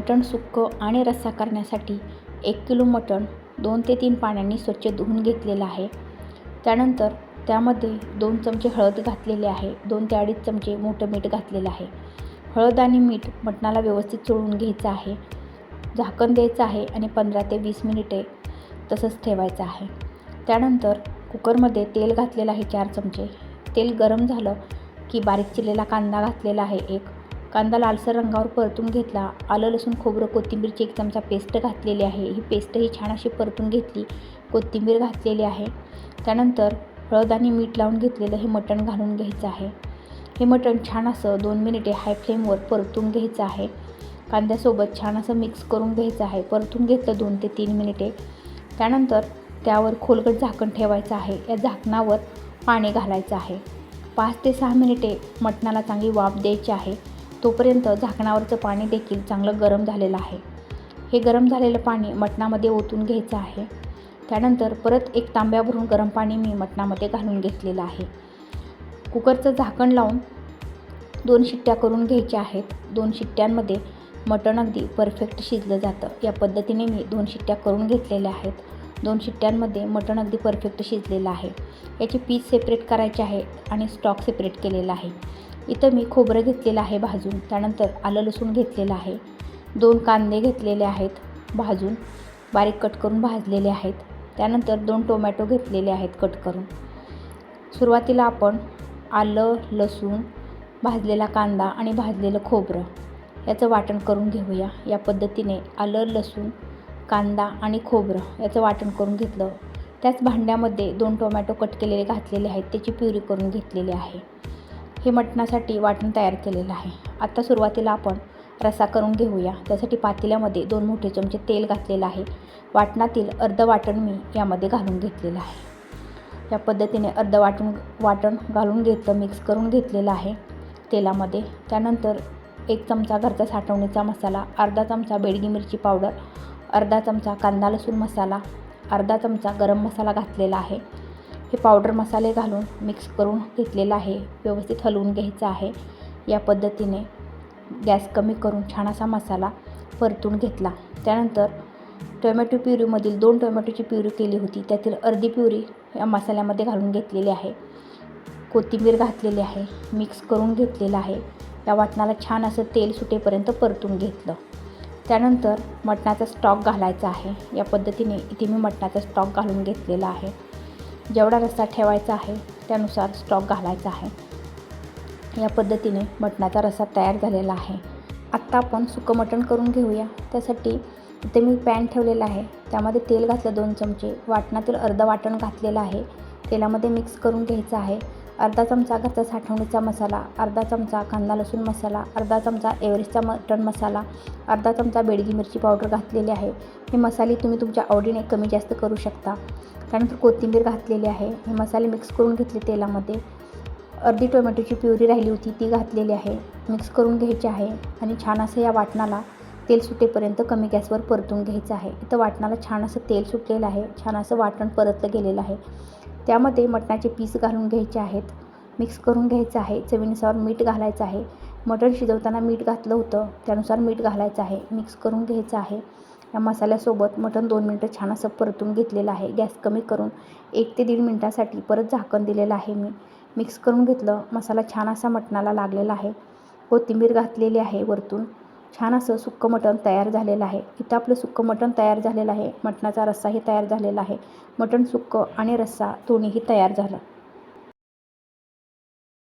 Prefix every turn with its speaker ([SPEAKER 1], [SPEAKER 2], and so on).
[SPEAKER 1] मटण सुक्कं आणि रस्सा करण्यासाठी एक किलो मटण दोन ते तीन पाण्याने स्वच्छ धुवून घेतलेलं आहे. त्यानंतर त्यामध्ये दोन चमचे हळद घातलेले आहे. दोन ते अडीच चमचे मोठं मीठ घातलेलं आहे. हळद आणि मीठ मटणाला व्यवस्थित चोळून घ्यायचं आहे. झाकण द्यायचं आहे आणि पंधरा ते वीस मिनिटे तसंच ठेवायचं आहे. त्यानंतर कुकरमध्ये तेल घातलेलं आहे चार चमचे. तेल गरम झालं की बारीक चिरलेला कांदा घातलेला आहे एक. कांदा लालसर रंगावर परतून घेतला. आलं लसूण खोबरं कोथिंबीरची एक चमचा पेस्ट घातलेली आहे. ही पेस्ट ही छान अशी परतून घेतली. कोथिंबीर घातलेली आहे. त्यानंतर हळद आणि मीठ लावून घेतलेलं हे मटण घालून घ्यायचं आहे. हे मटण छान असं दोन मिनिटे हाय फ्लेमवर परतून घ्यायचं आहे. कांद्यासोबत छान असं मिक्स करून घ्यायचं आहे. परतून घेतलं दोन ते तीन मिनिटे. त्यानंतर त्यावर खोलगट झाकण ठेवायचं आहे. या झाकणावर पाणी घालायचं आहे. पाच ते सहा मिनिटे मटणाला चांगली वाफ द्यायची आहे. तोपर्यंत झाकणावरचं पाणी देखील चांगलं गरम झालेलं आहे. हे गरम झालेलं पाणी मटणामध्ये ओतून घ्यायचं आहे. त्यानंतर परत एक तांब्या भरून गरम पाणी मी मटणामध्ये घालून घेतलेलं आहे. कुकरचं झाकण लावून दोन शिट्ट्या करून घ्यायच्या आहेत. दोन शिट्ट्यांमध्ये मटण अगदी परफेक्ट शिजलं जातं. या पद्धतीने मी दोन शिट्ट्या करून घेतलेल्या आहेत. दोन शिट्ट्यांमध्ये मटण अगदी परफेक्ट शिजलेलं आहे. याचे पीस सेपरेट करायचे आहे आणि स्टॉक सेपरेट केलेला आहे. इथं मी खोबरं घेतलेलं आहे भाजून. त्यानंतर आलं लसूण घेतलेलं आहे. दोन कांदे घेतलेले आहेत भाजून. बारीक कट करून भाजलेले आहेत. त्यानंतर दोन टोमॅटो घेतलेले आहेत कट करून. सुरुवातीला आपण आलं लसूण भाजलेला कांदा आणि भाजलेलं खोबरं याचं वाटण करून घेऊया. या पद्धतीने आलं लसूण कांदा आणि खोबरं याचं वाटण करून घेतलं. त्याच भांड्यामध्ये दोन टोमॅटो कट केलेले घातलेले आहेत. त्याची प्युरी करून घेतलेली आहे. हे मटणासाठी वाटण तयार केलेलं आहे. आता सुरुवातीला आपण रसा करून घेऊया. त्यासाठी पातेल्यामध्ये दोन मोठे चमचे तेल घातलेलं आहे. वाटणातील अर्ध वाटण मी यामध्ये घालून घेतलेलं आहे. या पद्धतीने अर्ध वाटण वाटण घालून घेतलं मिक्स करून घेतलेलं आहे तेलामध्ये. त्यानंतर एक चमचा घरचा साठवणीचा मसाला अर्धा चमचा बेडगी मिरची पावडर अर्धा चमचा कांदा लसूण मसाला अर्धा चमचा गरम मसाला घातलेला आहे. हे पावडर मसाले घालून मिक्स करून घेतलेलं आहे. व्यवस्थित हलवून घ्यायचं आहे. या पद्धतीने गॅस कमी करून छान असा मसाला परतून घेतला. त्यानंतर टोमॅटो प्युरीमधील दोन टोमॅटोची प्युरी केली होती. त्यातील अर्धी प्युरी या मसाल्यामध्ये घालून घेतलेली आहे. कोथिंबीर घातलेली आहे. मिक्स करून घेतलेलं आहे. या वाटणाला छान असं तेल सुटेपर्यंत परतून घेतलं. त्यानंतर मटणाचा स्टॉक घालायचा आहे. या पद्धतीने इथे मी मटणाचा स्टॉक घालून घेतलेला आहे. जेवढा रस्सा ठेवायचा आहे त्यानुसार स्टॉक घालायचा आहे. या पद्धतीने मटणाचा रस्सा तयार झालेला आहे. आत्ता आपण सुकं मटण करून घेऊया. त्यासाठी इथे मी पॅन ठेवलेला आहे. त्यामध्ये तेल घातलं दोन चमचे वाटणातील अर्धं वाटण घातलेलं आहे. तेलामध्ये मिक्स करून घ्यायचं आहे. अर्धा चमचा घरचा साठवणीचा मसाला अर्धा चमचा कांदा लसूण मसाला अर्धा चमचा एव्हरेस्टचा मटण मसाला अर्धा चमचा बेडगी मिरची पावडर घातलेली आहे. हे मसाले तुम्ही तुमच्या आवडीने कमी जास्त करू शकता. त्यानंतर कोथिंबीर घातलेली आहे. हे मसाले मिक्स करून घेतले तेलामध्ये. अर्धी टोमॅटोची प्युरी राहिली होती ती घातलेली आहे. मिक्स करून घ्यायची आहे आणि छान असं या वाटणाला तेल सुटेपर्यंत कमी गॅसवर परतून घ्यायचं आहे. इथं वाटणाला छान असं तेल सुटलेलं आहे. छान असं वाटण परतलं गेलेलं आहे. त्यामध्ये मटणाचे पीस घालून घ्यायचे आहेत. मिक्स करून घ्यायचं आहे. चवीनुसार मीठ घालायचं आहे. मटण शिजवताना मीठ घातलं होतं. त्यानुसार मीठ घालायचं आहे. मिक्स करून घ्यायचं आहे. या मसाल्यासोबत मटण दोन मिनटं छान असं परतून घेतलेलं आहे. गॅस कमी करून एक ते दीड मिनटासाठी परत झाकण दिलेलं आहे मी. मिक्स करून घेतलं. मसाला छान असा मटणाला लागलेला आहे. कोथिंबीर घातलेली आहे वरतून. छान असं सुक्कं मटण तयार झालेलं आहे. इथं आपलं सुक्कं मटण तयार झालेलं आहे. मटणाचा रस्साही तयार झालेला आहे. मटण सुक्कं आणि रस्सा दोन्हीही तयार झालं.